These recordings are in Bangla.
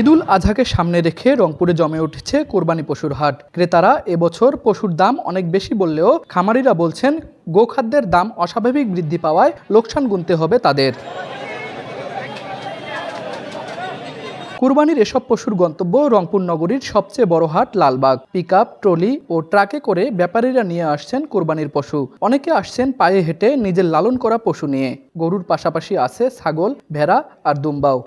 ঈদুল আজহাকে সামনে রেখে রংপুরে জমে উঠেছে কোরবানি পশুর হাট। ক্রেতারা এবছর পশুর দাম অনেক বেশি বললেও খামারিরা বলছেন, গোখাদ্যের দাম অস্বাভাবিক বৃদ্ধি পাওয়ায় লোকসান গুনতে হবে তাদের। কুরবানির এসব পশুর গন্তব্য রংপুর নগরীর সবচেয়ে বড় হাট লালবাগ। পিক ট্রলি ও ট্রাকে করে ব্যাপারীরা নিয়ে আসছেন কুরবানির পশু। অনেকে আসছেন পায়ে হেঁটে নিজের লালন করা পশু নিয়ে। গরুর পাশাপাশি আছে ছাগল, ভেড়া আর দুম্বাও।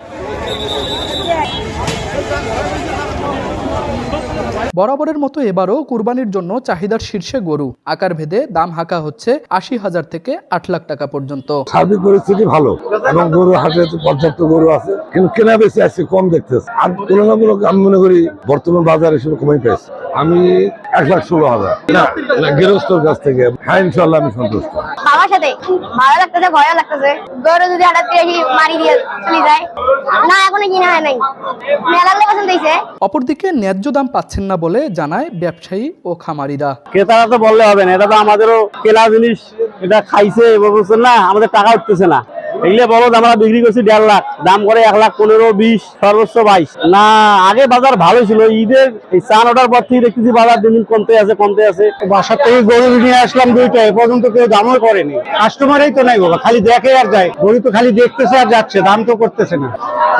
বরাবরের মতো এবারও কুরবানির জন্য চাহিদার শীর্ষে গরু। আকার ভেদে দাম হাঁকা হচ্ছে আশি হাজার থেকে আট লাখ টাকা পর্যন্ত। সার্বিক পরিস্থিতি ভালো এবং গরু হাটে তো পর্যাপ্ত গরু আছে। কিন্তু কেনা বেশি আছে কম দেখতেছে। আর তুলনামূলক আমি মনে করি বর্তমান বাজার হিসেবে কমই পেয়েছে। আমি এক লাখ ষোলো হাজার। না না, গৃহস্থর কাছ থেকে। হ্যাঁ ইনশাল্লাহ আমি সন্তুষ্ট। বাবার সাথে ভালো লাগতেছে ভয়ও লাগতেছে। গরু যদি হঠাৎ করে এসে মারি দিয়ে চলে যায় না এখনও কিনা হয় নাই। মেলার অপরদিকে ন্যায্য দাম পাচ্ছেন না বলে জানায় ব্যবসায়ী ও খামারিরা। ক্রেতারা তো বললে হবে না এটা তো আমাদেরও কেনা জিনিস এটা খাইছে এবার বুঝছেন না আমাদের টাকা উঠতেছে না। এগুলো বলো আমরা বিক্রি করছি দেড় লাখ দাম করে এক লাখ পনেরো বিশ সর্বোচ্চ বাইশ। না আগে বাজার ভালো ছিল ঈদের এই চান ওঠার পর থেকে দেখতেছি বাজার দিন দিন কমতে আছে কমতে আছে। বাসার থেকে গরু নিয়ে আসলাম দুইটা এ পর্যন্ত কেউ দামও করেনি। কাস্টমারই তো নাই বাবা খালি দেখে আর যায়। গরু তো খালি দেখতেছে আর যাচ্ছে দাম তো করতেছে না।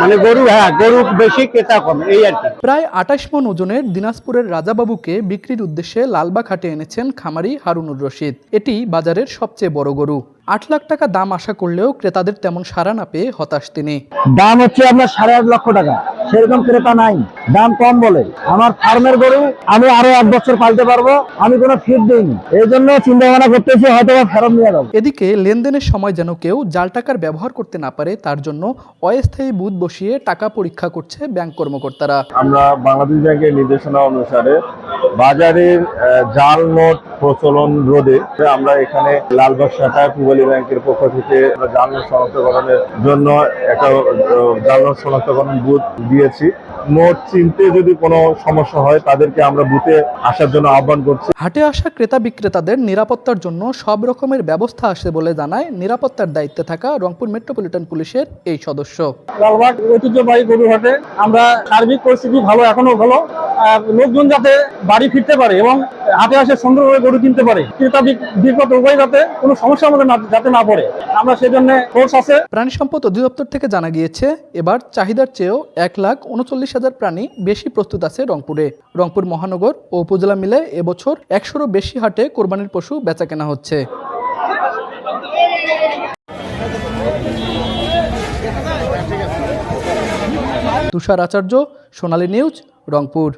মানে গরু হ্যাঁ গরু বেশি ক্রেতা কম এই আর কি। প্রায় আঠাশ মন ওজনের দিনাজপুরের রাজাবাবুকে বিক্রির উদ্দেশ্যে লালবাগ হাটে এনেছেন খামারি হারুনুর রশিদ। এটি বাজারের সবচেয়ে বড় গরু। আট লাখ টাকা দাম আশা করলেও ক্রেতাদের তেমন সাড়া না পেয়ে হতাশ তিনি। দাম হচ্ছে আপনার সাড়ে আট লক্ষ টাকা। সেরকম ক্রেতা নাই দাম কম বলে। আমার ফার্মের গরু আমি আরও এক বছর পালতে পারব আমি কোনো ফিট দিইনি। এই জন্য চিন্তা ভাবনা করতেছি হয়তো ফেরত নিয়ে যাব। এদিকে লেনদেনের সময় যেন কেউ জাল টাকার ব্যবহার করতে না পারে তার জন্য অস্থায়ী বুথ বসিয়ে টাকা পরীক্ষা করছে ব্যাংক কর্মকর্তারা। আমরা বাংলাদেশ ব্যাংকের নির্দেশনা অনুসারে বাজারের আহ, জাল নোট প্রচলন রোধে আমরা এখানে লালবাগ শাখায় পূবালী ব্যাংকের পক্ষ থেকে জাল নোট শনাক্তকরণের জন্য একটা জাল নোট শনাক্তকরণ বুথ দিয়েছি। নোট চিনতে যদি কোনো সমস্যা হয় তাদেরকে আমরা বুথে আসার জন্য আহ্বান করছি। হাটে আসা ক্রেতা বিক্রেতাদের নিরাপত্তার জন্য সব রকমের ব্যবস্থা আসে বলে জানায় নিরাপত্তার দায়িত্বে থাকা রংপুর মেট্রোপলিটন পুলিশের এই সদস্য। লালবাগ ঐতিহ্যবাহী গরু হাটে আমরা সার্বিক পরিস্থিতি ভালো এখনও ভালো। আর লোকজন যাতে বাড়ি ফিরতে পারে এবং হাটে আসে সুন্দরভাবে গরু কিনতে পারে ক্রেতা বিক- বিক্রেতা উভয় যাতে কোনো সমস্যার মধ্যে না- যাতে না পড়ে। আমরা সেজন্য ফোর্স আছে। প্রাণী সম্পদ অধিদপ্তর থেকে জানা গিয়েছে, এবার চাহিদার চেয়েও এক লাখ উনচল্লিশ হাজার প্রাণী বেশি প্রস্তুত আছে রংপুরে। রংপুর মহানগর ও উপজেলা মিলে এবছর একশোরও বেশি হাটে কোরবানির পশু বেচা কেনা হচ্ছে। তুষার আচার্য, সোনালী নিউজ, রংপুর।